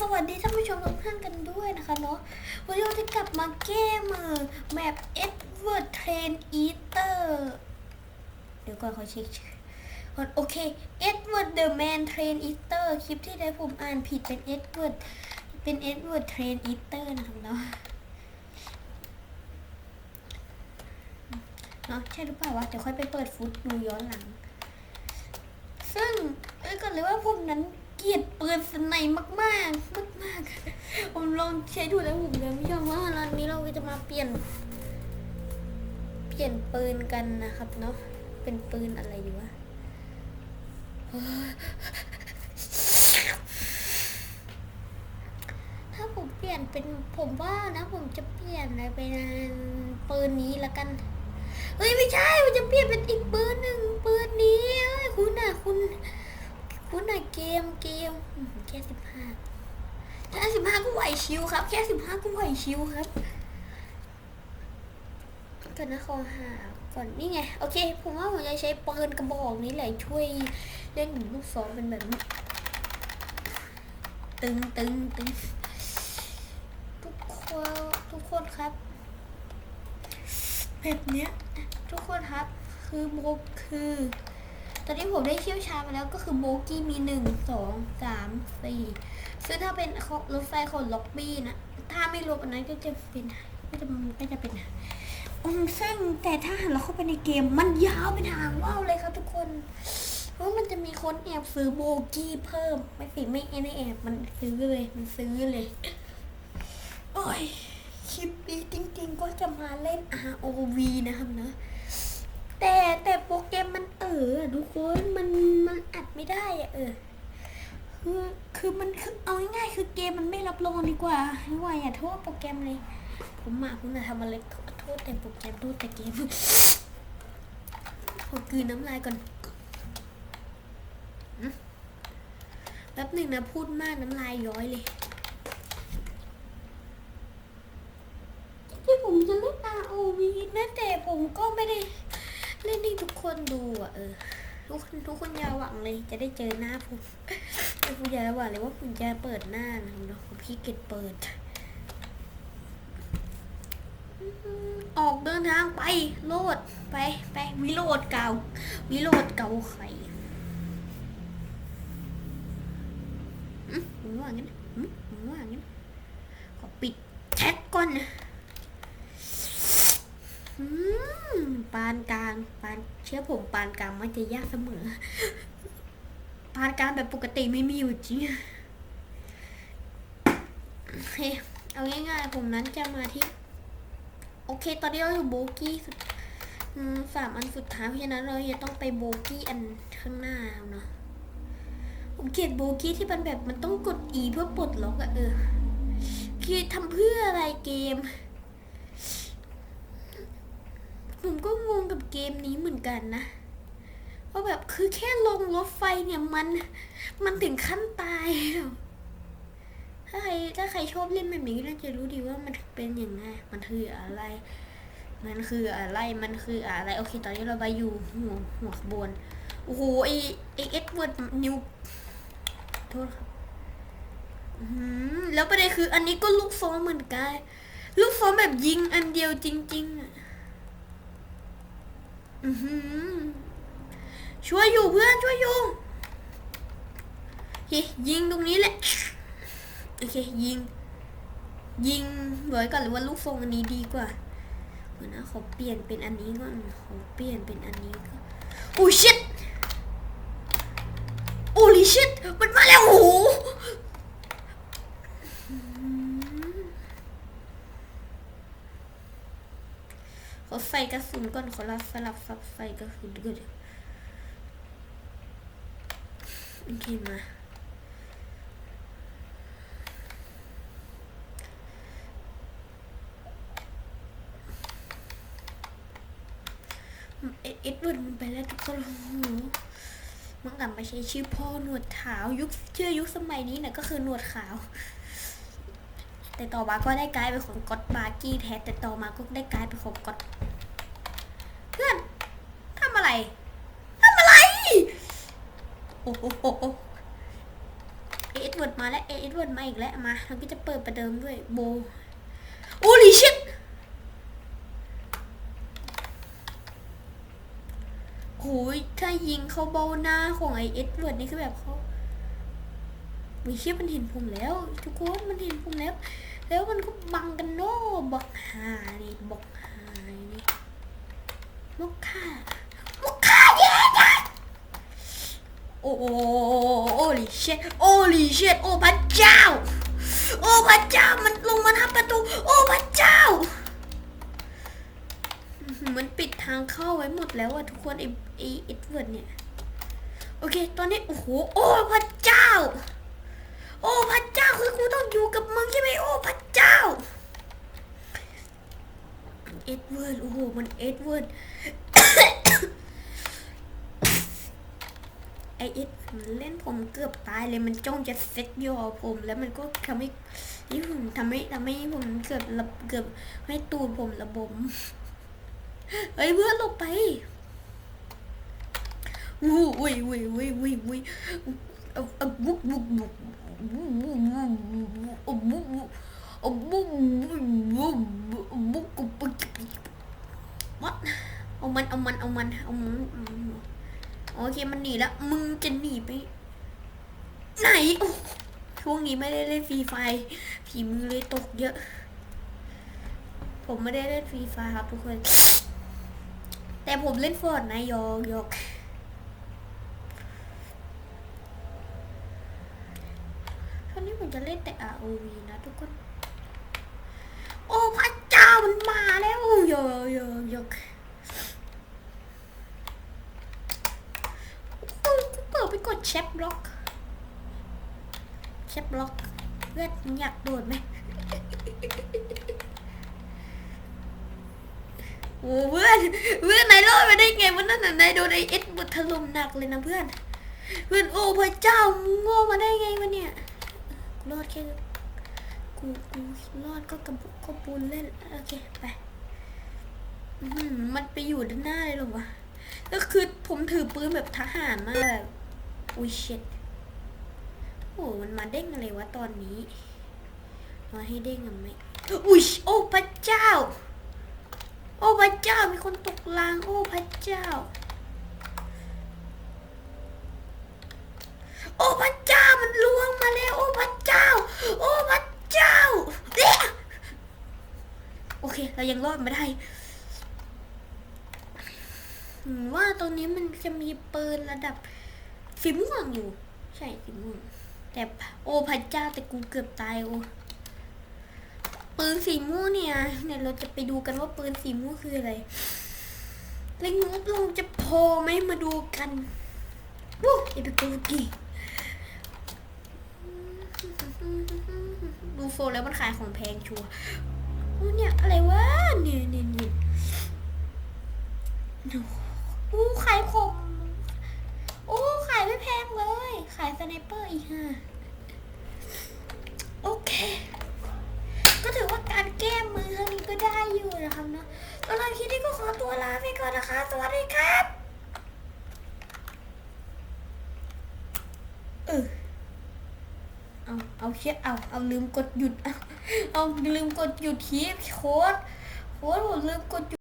สวัสดีท่านผู้ชมทุกท่านกันด้วยนะคะเนาะวันนี้เราจะกลับมาเกมแมป Edward Train Eater เตอร์เดี๋ยวก่อนขอเช็คชื่อก่อนโอเค Edward the Man Train Eater คลิปที่ได้ผมอ่านผิดเป็น Edward เป็น Edward Train Eater นะครับเนาะเนาะใช่หรือเปล่าวะเดี๋ยวค่อยไปเปิดฟุตดูย้อนหลัง ซึ่งเอ้ยก่อนเลยว่าผมนั้น เกลียดปืนสไนมากมากมากมากผมลองใช้ดูแล้วผมเลยไม่ยอมว่าร้านนี้เราก็จะมาเปลี่ยน เปลี่ยนปืนกันนะครับเนาะเป็นปืนอะไรดีวะถ้าผมเปลี่ยนเป็นผมว่านะ ผมจะเปลี่ยนอะไรเป็นปืนนี้ละกันเฮ้ยไม่ใช่ มันจะเปลี่ยนเป็นอีกปืนหนึ่งปืนนี้เอ้ยคุณน่ะคุณ คุณน่ะเกมเกมแค่สิบห้าแค่สิบห้าก็ไหวชิวครับ แค่สิบห้าก็ไหวชิวครับก่อนนะขอหาก่อนนี่ไงโอเคผมว่าผมจะใช้ปืนกระบอกนี้แหละช่วยเล่นหนูลูกศรเป็นแบบนี้ตึงตึงตึงทุกคนทุกคนครับแบบเนี้ยทุกคนครับคือโบคือ ตอนนี้ผมได้เชี่ยวชาญมาแล้วก็คือโบกี้มีหนึ่งสองสามสี่ซึ่งถ้าเป็นรถไฟของล็อบบี้นะ ถ้าไม่รวมอันนั้นก็จะเป็นก็จะก็จะเป็นอืมซึ่งแต่ถ้าหากเราเข้าไปในเกมมันยาวเป็นหางว่าวเลยครับทุกคนเพราะมันจะมีคนแอบซื้อโบกี้เพิ่ม ไม่สิไม่ไม่แอบมันซื้อเลยมันซื้อเลยโอ้ยคลิปนี้จริงๆก็จะมาเล่น ROV นะครับนะ แต่แต่โปรแกรมมันเออทุกคนมันมันอัดไม่ได้อะเออคือคือมันคือเอาง่ายๆคือเกมมันไม่รับรองดีกว่าไม่ว่าอย่าโทษโปรแกรมเลย ผมมาคุณนะทำอะไรโทษโทษแต่โปรแกรมโทษแต่เกมผมกืนน้ำลายก่อนอแป๊บหนึ่งนะพูดมากน้ำลายย้อยเลยที่ผมจะเล่น ROV นะแต่ผมก็ไม่ได้ เล่นให้ทุกคนดูอะเออทุกคนทุกคนอย่าหวังเลยจะได้เจอหน้าผมแต่ผมอย่าหวังเลยว่าผมจะเปิดหน้านะครับเนาะผมพี่เก็ตเปิด ออกเดินทางไปโลดไปไปวิโรดเก่า วิโรดเก่าไข่อืมผมว่างั้นอืมผมว่างั้นขอปิดแท็กก่อนนะ อืม ปานกลางปานเชื่อผมปานกลางมันจะยากเสมอ ปานกลางแบบปกติไม่มีอยู่จริงโอเคเอาง่ายๆ ผมนั้นจะมาที่ โอเค ตอนนี้เราอยู่โบกี้สุดอืมสามอันสุดท้ายเพราะฉะนั้นเราจะต้องไปโบกี้อันข้างหน้าเนาะผมเกลียดโบกี้ที่มันแบบมันต้องกด E เพื่อปลดล็อกอะเออคือทำเพื่ออะไรเกม ผม ก็งงกับเกมนี้เหมือนกันนะเพราะแบบคือแค่ลงรถไฟเนี่ยมันมันถึงขั้นตายถ้าใครถ้าใครชอบเล่นแบบนี้ก็น่าจะรู้ดีว่ามันเป็นอย่างไง มันคืออะไร มันคืออะไร มันคืออะไร โอเค ตอนนี้เราไปอยู่หัวหัวขบวน โอ้โหไอไอเอ็ดเวิร์ดนิว โทษครับแล้วประเด็นคืออันนี้ก็ลูกซ้อมเหมือนกัน ลูกซ้อมแบบยิงอันเดียวจริงๆอะอือหือ ช่วยอยู่เพื่อนช่วยอยู่เฮ้ยิงตรงนี้แหละ โอเค ยิง ยิงไว้ก่อนหรือว่าลูกทรงอันนี้ดีกว่าเดี๋ยวนะขอเปลี่ยนเป็นอันนี้ก่อนขอเปลี่ยนเป็นอันนี้ก่อนโอ้ชิตโอ้ลิชิตมันมาแล้วโอ้โหอืม ขอใส่ กระสุนก่อนขอรับสลับซับใส่กระสุนก่อนโอเคมาเอ็ดเอ็ดเวิร์ดมันไปแล้วทุกคนโอ้โหมันกลับมาใช้ชื่อพ่อหนวดขาวยุคเชื่อยุคสมัยนี้เนี่ยก็คือหนวดขาว แต่ต่อมาก็ได้กลายเป็นของก๊อตบาร์กี้แท้แต่ต่อมาก็ได้กลายเป็นของก๊อตเพื่อน ทำอะไรทำอะไร โอ้โหเอ็ดเวิร์ดมาแล้ว เอเวิร์ดมาอีกแล้ว มาเราก็จะเปิดประเดิมด้วยโบโอ้ลิชิตโหยถ้ายิงเขาเบ้าหน้าของไอเอ็ดเวิร์ดนี่คือแบบเขาวิเชียมันเห็นผมแล้ว ทุกคนมันเห็นผมแล้ว แล้วมันก็บังกันโน่บอกหานี่บอกหานี่มกค่ามกค่าเย้นะโอ้โอ้โอ้ลิเชตโอ้ลิเชตโอ้พระเจ้า โอ้พระเจ้ามันลงมาทับประตู โอ้พระเจ้าอื้อหือมันปิดทางเข้าไว้หมดแล้วอะทุกคนไอไอเอ็ดเวิร์ดเนี่ย โอเค ตอนนี้โอ้โหโอ้พระเจ้า โอ้พระเจ้าคือกูต้องอยู่กับมึงใช่ไหมโอ้พระเจ้าเอ็ดเวิร์ดโอ้โหมันเอ็ดเวิร์ด ไอเอ็ดมันเล่นผมเกือบตายเลยมันจ้องจะเซ็ตยอผมแล้วมันก็ทำให้นี่ผมทำให้ทำให้ผมเกือบระเกือบให้ตูดผมระบมเฮ้ยเพื่อนลบไปวู้วุ้ยวุ้ยวุ้ยวุ้ยวุ้ยเอาเอาบุกบุกบุกบุกบุกบุกบุกบุกเอาบุกบุกบุกบุกบุกบุกวัดเอามันเอามันเอามันเอามัน โอเคมันหนีแล้ว มึงจะหนีไป ไหนโอ้ช่วงนี้ไม่ได้เล่นฟรีไฟผีมือเลยตกเยอะ ผมไม่ได้เล่นฟรีไฟครับทุกคน แต่ผมเล่นฟอร์ดนะยอกยอกตอนนี้ผมจะเล่นแต่ ROV นะทุกคน โอ้พระเจ้ามันมาแล้วยอยอยอกโอ้ย กูเปิดแชปบล็อกแชปบล็อกเพื่อนอยากโดดไหมโอ้เพื่อนเพื่อนนายรอดมาได้ไงวันนั้นน่ะนายโดนไอเอ็ดบุดถล่มหนักเลยนะเพื่อน เพื่อนโอ้พระเจ้ามึงโง่มาได้ไงวะเนี่ยรอดแค่กูกูรอดก็กระบุกก็ปูนเล่นโอเคไปมันไปอยู่ด้านหน้าเลยหรอวะก็คือผมถือปืนแบบทหารมาแบบ อุ้ยเช็ดโอ้มันมาเด้งอะไรวะตอนนี้มาให้เด้งกันไหมอุ้ยโอ้พระเจ้า โอ้พระเจ้ามีคนตกราง โอ้พระเจ้า โอ้พระเจ้ามันล่วงมาแล้ว โอ้พระเจ้า โอ้พระเจ้าเอ๊ะโอเค เรายังรอดมาได้ว่าตรงนี้มันจะมีปืนระดับ สีม่วงอยู่ ใช่สีม่วงแต่โอ้พระเจ้าแต่กูเกือบตายโอ้ปืนสีม่วงเนี่ยเนี่ยเราจะไปดูกันว่าปืนสีม่วงคืออะไรเล็งงบเราจะพอไหมมาดูกันวู้เอพิโกกีดูโฟแล้วมันขายของแพงชัวร์โอ้เนี่ยอะไรวะเนี่ยเนี่ยเนี่ยดูขายของโอ้ขายไม่แพงเลย ขายสไนเปอร์อีกฮะโอเค ก็ถือว่าการแก้มือครั้งนี้ก็ได้อยู่นะครับเนาะตอนคลิปนี้ก็ขอตัวลาไปก่อนนะคะ สวัสดีครับเออเอาเอาเช็ดเอาเอาลืมกดหยุด เอาเอาลืมกดหยุดคลิปโค้ดโค้ดผมลืมกดหยุด